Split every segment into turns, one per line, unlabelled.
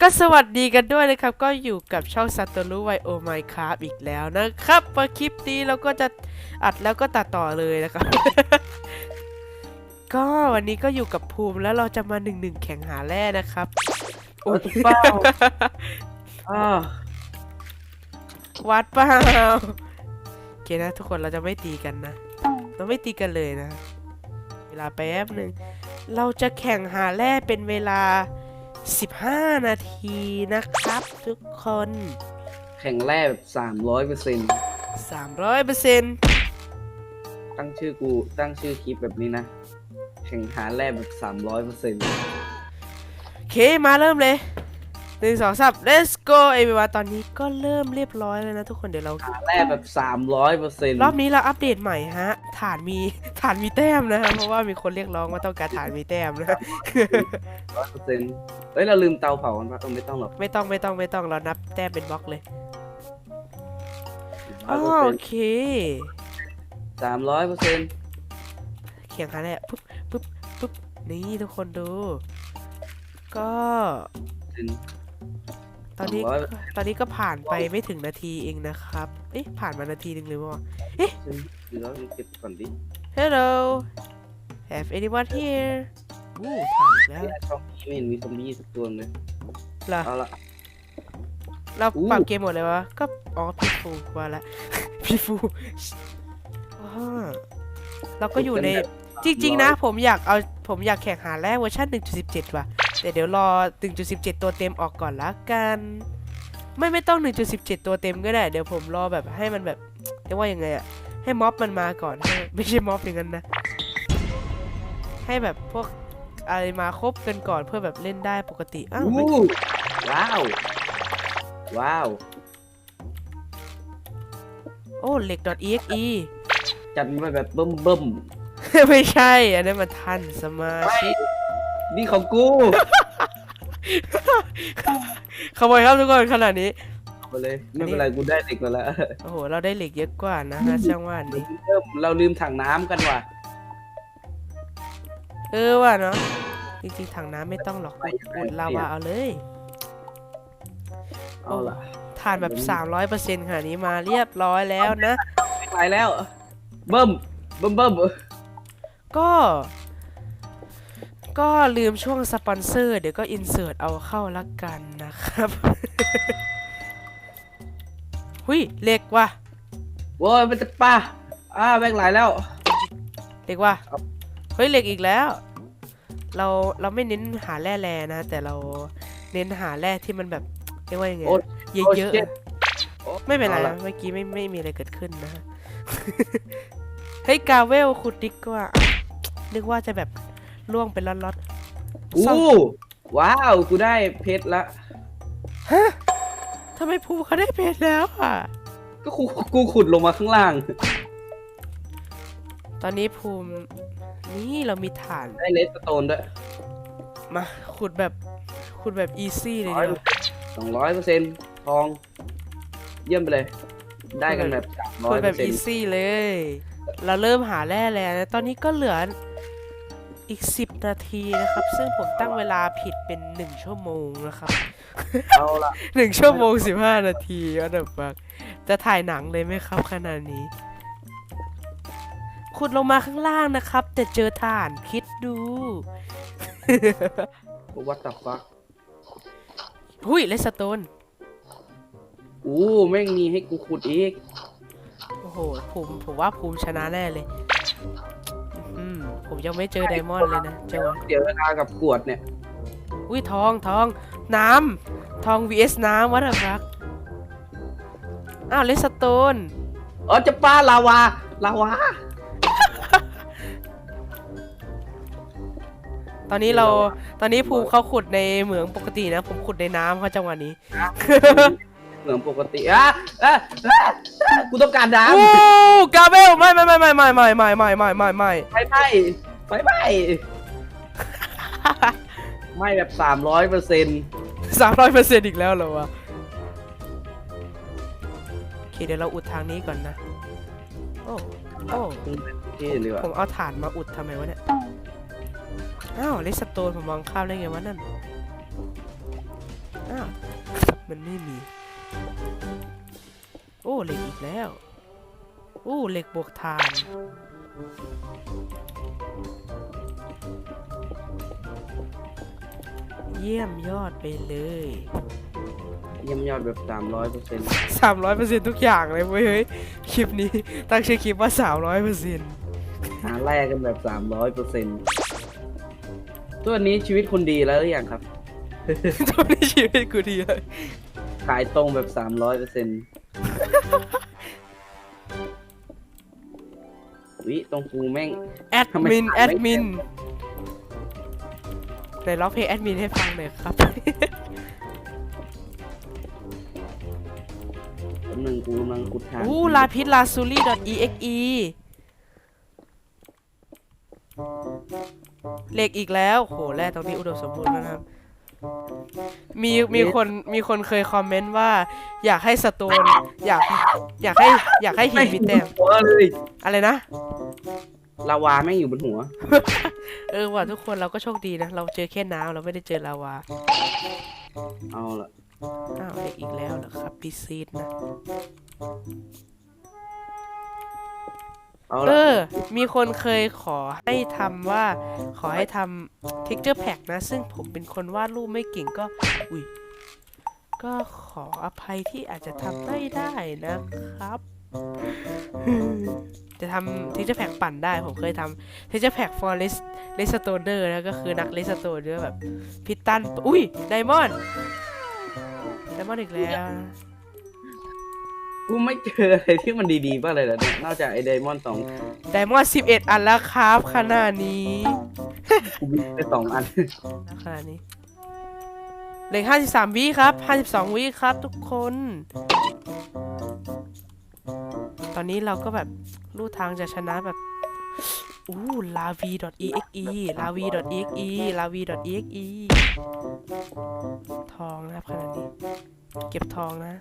ก็สวัสดีกันด้วยนะครับ ก็อยู่กับช่องซัตโตรุไวโอไมค r อีกแล้วนะครับพอคลิปนี้เราก็จะอัดแล้วก็ตัดต่อเลยนะครับ ก็วันนี้ก็อยู่กับภูมิแล้วเราจะมาหนึ่งหนึ่งแข่งหาแร่นะครับ
โอ้เปล่าอ่า
วัดเปล่าโอเคนะ ทุกคนเราจะไม่ตีกันนะ เราไม่ตีกันเลยนะ เวลาแป๊บหนึ่งเราจะแข่งหาแร่เป็นเวลา 15 นาทีนะครับ ทุกคน
แข่งแรกแบบสามร้อยเปอร์เซ็นต์
300เปอร์เซ็นต์
ตั้งชื่อกูตั้งชื่อคลิปแบบนี้นะ แข่งหาแรกแบบสามร้อยเปอร์เซ็นต์
โอเคมาเริ่มเลย หนึ่งสองสาม let's go เอวิวาตอนนี้ก็เริ่มเรียบร้อยแล้วนะทุกคนเดี๋ยวเรา
หาแรกแบบสามร้อยเปอร์เซ็นต์
รอบนี้เราอัปเดตใหม่ฮะ ฐานมีฐานมีแต้มนะฮะเพราะว่ามีคนเรียกร้องว่าต้องการฐานมีแต้มนะ
ร้อยเปอร์เซ็นต์เฮ้ย เราลืมเตาเผากันปะเออไม่ต้องหรอก
ไม่ต้องไม่ต้องไม่ต้องเรานับแต้มเป็นบล็อกเลย
ร้
อ๋
อ
อย
เปอร์
โอ
เซ็นต์
เค
สามร้อยเปอร์เซ็นต์
เขียงคันแรกปุ๊บปุ๊บปุ๊บนี่ทุกคนดู ก็ต อนนี้ตอนนี้ก็ผ่านไปไม่ถึงนาทีเองนะครับ เอ๊ะผ่านมานาทีหนึ่งเลยมั้ง
เดี๋ยวเราเก็บก่อนดิ
Hello Have anyone here อู้ผ่านอีกแล้ว
เนี่ยช่องนี้ไม่เห็นมีซอมบี้สักตัวเลย
เหรอ
เอาละ
เรา
อู้
ปรับเกมหมดเลยวะ ก็ อ๋อ พี่ฟูว่าละ พี่ฟูอ๋อเราก็อยู่ใน จริง ๆ นะ ผมอยากเอา ผมอยากแข่งหาแรกเวอร์ชัน1.17 ว่ะ แต่เดี๋ยวรอ 1.17 ตัวเต็มออกก่อนละกัน ไม่ไม่ต้อง 1.17 ตัวเต็มก็ได้ เดี๋ยวผมรอแบบให้มันแบบเรียกว่ายังไงอะให้ม็อบมันมาก่อนให้ไม่ใช่ม็อบอย่างนั้นนะ ให้แบบพวกอะไรมาครบกันก่อนเพื่อแบบเล่นได้ปกติ อ้าวไม่
อู้ว้าว ว้าว
โอ้เหล็ก .exe
จัดมาแบบเบิ่มเบิ่ม
ไม่ใช่ อันนั้นมันทันสมาชิก
ๆ นี่ของกู
ขโมยครับทุกคนขนาดนี้
เอาไปเลยไม่เป็นไรกูได้เหล็กมาแล้ว
โอ้โห เราได้เหล็กเยอะกว่านะฮะช่างว่าอันนี้
เริ่มเราลืมถังน้ำกันว่ะ
เออว่ะเนาะจริงๆถังน้ำไม่ต้องหรอกอุดอุดลาวาเอาเลย
เอาล่ะ
ทานแบบ300%ขนาดนี้มาเรียบร้อยแล้วนะ
ไม่ไปแล้ว เบิ่มเบิ่มเบิ่ม
ก็ ก็ลืมช่วงสปอนเซอร์เดี๋ยวก็อินเสิร์ตเอาเข้าละกันนะครับ หุยเหล็กว่ะ
โว้ยมันจะป่าอ่าแบงไหลแล้ว
เหล็กว่ะ
ครับ
เฮ้ยเหล็กอีกแล้ว เราเราไม่เน้นหาแร่แร่นะ แต่เราเน้นหาแร่ที่มันแบบเรียกว่ายังไง
โอ้
อะเย
โอ้
อะ
เจ็ด
ๆ
โอ้
ไม่เป็นไร
อา
นะ
ล่ะ
เมื่อกี้ไม่ไม่มีอะไรเกิดขึ้นนะ เฮ้ยกาเวลขุดดิกกว่านึกว่าจะแบบ ล่วงเป็นล็อตๆซ่อม
อู้ ว้าว กูได้เพชรละ
ทำไมภูเขาได้เพชรแล้วอะ
ก็กูกูขุดลงมาข้างล่าง
ตอนนี้ภูมิ นี่เรามีฐาน
ได้เลสโตนด้วย
มาขุดแบบขุดแบบอีซี่เลย
ร้อย
เดียว
สองร้อยเปอร์เซ็นต์ทอง เยี่ยมไปเลย ได้กันแบบสามร้
ขุ
อ
ด
ย
แบ
เปอบร์เซ็น
อี
ต์
ซี่เลย เราเริ่มหาแร่แล้วนะตอนนี้ก็เหลือ อีก 10 นาทีนะครับ ซึ่งผมตั้งเวลาผิดเป็น 1 ชั่วโมงนะครับ
เอาละ
หนึ่งชั่วโมงสิบห้านาทีว่าเดฟักจะถ่ายหนังเลยไหมครับขนาดนี้ ขุดลงมาข้างล่างนะครับ แต่เจอถ่านคิดดู
วัตถุฟัก
หุยเลสโตน
อู้แม่งมีให้กูขุดอีก
โอ้โห ผมผมว่าภูมิชนะแน่เลยอืม ผมยังไม่เจอไดมอนด์เลยนะเจ้าวะ
เดี๋ยวเวลากับขวดเนี่ย
อุ้ยทองทองน้ำทอง vs น้ำวัดฟักอ้าวเลสโตน
อ๋อจะป้าลาวาลาวา
ตอนนี้เราตอนนี้ภูมิเขาขุดในเหมืองปกตินะ ผมขุดในน้ำเขาจังหวะนี้
เหมือนปกติอะอะอะอะกูต้องการน้
โอ้กาเบลไม่ไม่ไม่ไม่ไม่ไม่ไม่ไม่ไม่ไม่ไม่ำ
ไฟไหม้ไฟไหม้ไหม้แบบสามร้อยเปอร์เซ็นต์
สามร้อยเปอร์เซ็นต์อีกแล้วเหรอวะโอเคเดี๋ยวเราอุดทางนี้ก่อนนะโอ้โอ้
ที่เลยว่ะ
ผมเอาฐานมาอุดทำไมวะเนี่ยอ้าวเลสโตนผมมองข้ามได้ไงวะนั่นอ้าวมันไม่มี โอ้เหล็กอีกแล้ว โอ้เหล็กบวกทาน เยี่ยมยอดไปเลย
เยี่ยมยอดแบบสามร้อยเปอร์เซ็นต์
สามร้อยเปอร์เซ็นทุกอย่างเลยเว้ยเฮ้ยคลิปนี้ตั้งชื่อคลิปว่าสามร้อยเปอร์เซ็นต์
หาแลกกันแบบสามร้อยเปอร์เซ็นต์ตัวนี้ชีวิตคุณดีแล้วหรือยังครับ
ตอนนี้ชีวิตกูดีเลย
ขายตรงแบบสามร้อยเปอร์เซ็นต์วิตรงกูแม่ง
แอด
ทำไม
มิน
ขาย
แอ
ไม่
ดมิน
เต็ม
ไหนร้องเพลงแอดมินให้ฟังหน่อยครับ
แป๊บนึงกูกำลังขุดทาง
อู้ลาพิษลาซูรี่ .exe เหล็กอีกแล้ว โห แร่ตรงนี้อุดมสมบูรณ์แล้วนะครับ มีมีคนมีคนเคยคอมเมนต์ว่า อยากให้สโตนอยากอยากให้อยากให้หินมีแต้ม
หัวเลย
อะไรนะ
ลาวาแม่งอยู่บนหัว
เออว่ะทุกคนเราก็โชคดีนะ เราเจอแค่น้ำเราไม่ได้เจอลาวา
เอาละ
อ้าวเหล็กอีกแล้วเหรอครับพี่ซีดนะ
เอา
เอ
ละ
อ มีคนเคยขอให้ทำว่า ขอให้ทำ texture pack นะ ซึ่งผมเป็นคนวาดรูปไม่เก่งก็ อุ้ย ก็ขออภัยที่อาจจะทำไม่ได้นะครับ จะทำ texture pack ปั่นได้ ผมเคยทำ texture pack for r e s r e s t o n e r นะก็คือนัก r e s t o n e r แบบพิตัน อุ้ย ไดมอนด์ ไดมอนด์อีกแล้วนะ
กูไม่เจออะไรที่มันดีๆบ้างเลยเหรอเนี่ยนอกจากไอ้ไดมอนด์สอง
ไดมอนด์11อันแล้วครับขนาดนี้
กูมีแค่สองอัน
ขนาดนี้เหลือ53วิครับ52วิครับ ทุกคน ตอนนี้เราก็แบบลู่ทางจะชนะแบบอู้ lavi.exe lavi.exe lavi.exe ทองนะครับขนาดนี้ เก็บทองนะ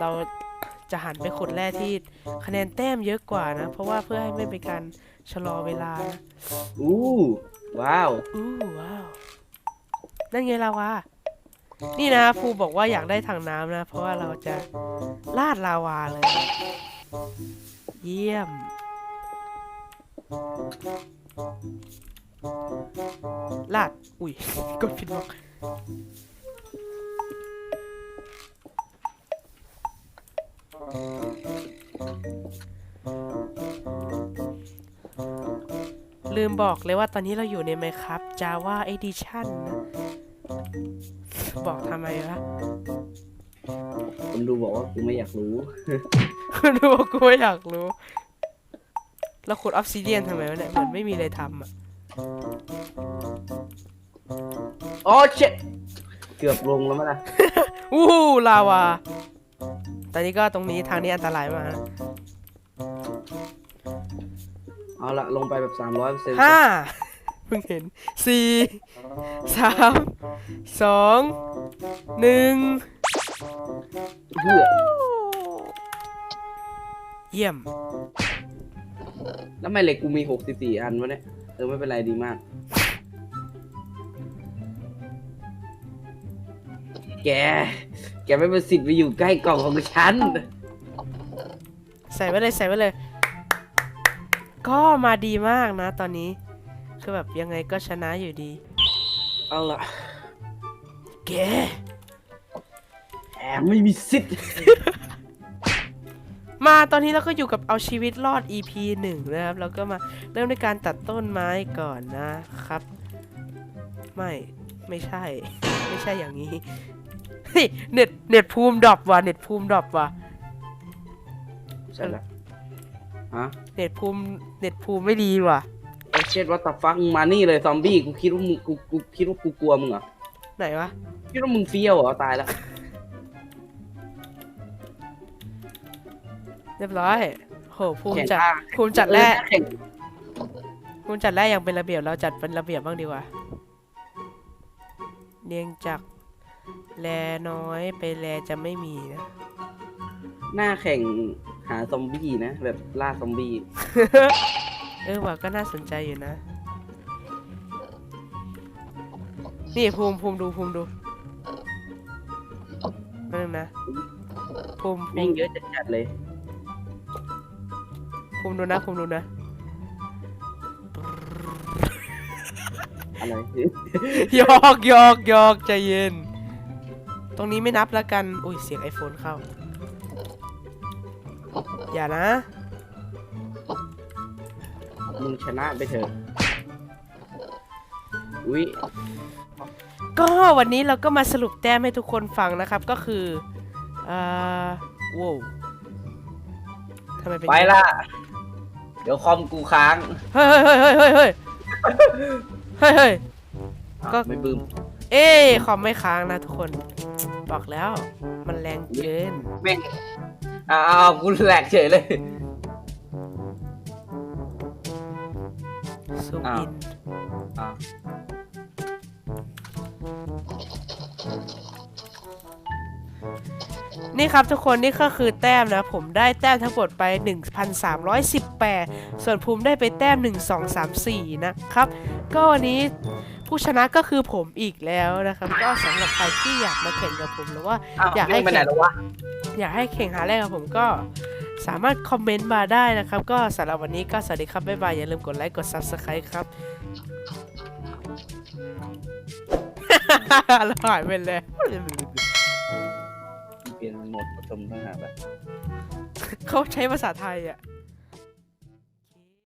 เราจะหันไปขุดแร่ที่คะแนนแต้มเยอะกว่านะ เพราะว่าเพื่อให้ไม่เป็นการชะลอเวลานะ
อู้ว้าว
อู้ว้าวนั่นไงลาวานี่นะภูบอกว่าอยากได้ถังน้ำนะ เพราะว่าเราจะลาดลาวาเลย เยี่ยม ลาด อุ้ยกดผิดบอก ลืมบอกเลยว่าตอนนี้เราอยู่ใน Minecraft Java Edition นะบอกทำไมวะ
ผมดูบอกว่ากูไม่อยากรู้
ดูว่ากูไม่อยากรู้ แล้วขุดออฟซิเดียนทำไมวะเนี่ยเหมือนไม่มีอะไรทำอะ
โอ้เช็ดเกือบลงแล้วมั้ยล่ะ
อู้หูลาวา ตอนนี้ก็ตรงนี้ทางนี้อันตรายมากนะ
เอาละลงไปแบบสามร้อยเปอร์เซ็นต์
ห้าเพิ่งเห็นสี่สามสองหนึ่ง
เพื่อ
เยี่ยม
แล้วทำไมเหล็กกูมีหกสิบสี่อันวะเนี่ยเออไม่เป็นไรดีมาก แก แกไม่เป็นสิทธิ์ไปอยู่ใกล้กล่องของฉัน
ใส่ไว้เลยใส่ไว้เลย ก็มาดีมากนะตอนนี้ คือแบบยังไงก็ชนะอยู่ดี
เอาละ
แก
แกไม่มีสิทธิ์
มาตอนนี้เราก็อยู่กับเอาชีวิตรอด EP หนึ่งนะครับแล้วก็มาเริ่มในการตัดต้นไม้ก่อนนะครับ ไม่ ไม่ใช่ ไม่ใช่อย่างนี้ เฮ้ยเน็ตเน็ตภูมิดรอปว่ะเน็ตภูมิดรอปว่ะ
ใช่แล้วฮะ
เน็ตภูมิเน็ตภูมิไม่ดีว่ะ
ไอเช็ดว่าตับฟักมึงมานี่เลยซอมบี้กูคิดว่ามึงกูกูคิดว่ากูกลัวมึงเหรอ
ไหนวะ
คิดว่ามึงเฟี้ยวเหรอตายแล้ว
เรียบร้อยโหภูมิ
แข่ง
จัด
ท่า
ภูมิจัดแรก
แข่ง
ภูมิจัดแรกยังเป็นระเบียบเราจัดเป็นระเบียบบ้างดีกว่าเนียงจาก แลน้อยไปแลจะไม่มีนะ
หน้าแข่งหาซอมบี้นะ แบบล่าซอมบี้
เออว่ะก็น่าสนใจอยู่นะ นี่ภูมิภูมิดูภูมิดูนั่นงนะภูมิภู
วิ่ง
มิ
เยอะจัดๆเลย
ภูมิดูนะภูมิดูนะ
อะไร
หยอกหยอกหยอกใจเย็น ตรงนี้ไม่นับแล้วกัน อุ้ยเสียงไอโฟนเข้า อย่านะ
มึงชนะไปเถอะ อุ้ย
ก็วันนี้เราก็มาสรุปแต้มให้ทุกคนฟังนะครับก็คือเอ่อว้าวทำไมเป็น
ไปละ เดี๋ยวคอมกูค้าง
เฮ้ยเฮ้ยเฮ้ยเฮ้ยเฮ้ยเฮ้ยเฮ้ย ก็
ไม่บึ้ม
เอ้ยคอมไม่ค้างนะทุกคน บอกแล้ว มันแรงเกิน
แม่งอ้าวกูแหลกเฉยเลย
ซูม
อ้าว
อิน
อ้าว
นี่ครับทุกคนนี่ก็คือแต้มนะ ผมได้แต้มทั้งหมดไป 1,318 ส่วนภูมิได้ไปแต้ม 1 2 3 4 นะครับ ก็วันนี้ ผู้ชนะก็คือผมอีกแล้วนะครับ ก็สำหรับใครที่อยากมาแข่งกับผมหรือว่า
อ้าว
อยากให้
วิ่งไปไหนแล้ววะ
อยากให้แข่งหาแรกกับผมก็สามารถคอมเมนต์มาได้นะครับ ก็สำหรับวันนี้ก็สวัสดีครับ บ๊ายบาย อย่าลืมกดไลค์กด Subscribe ครับแล้วหายไปเลย
เปลี่ยนโหมดผสมทหารแบบ
เขาใช้ภาษาไทยอะ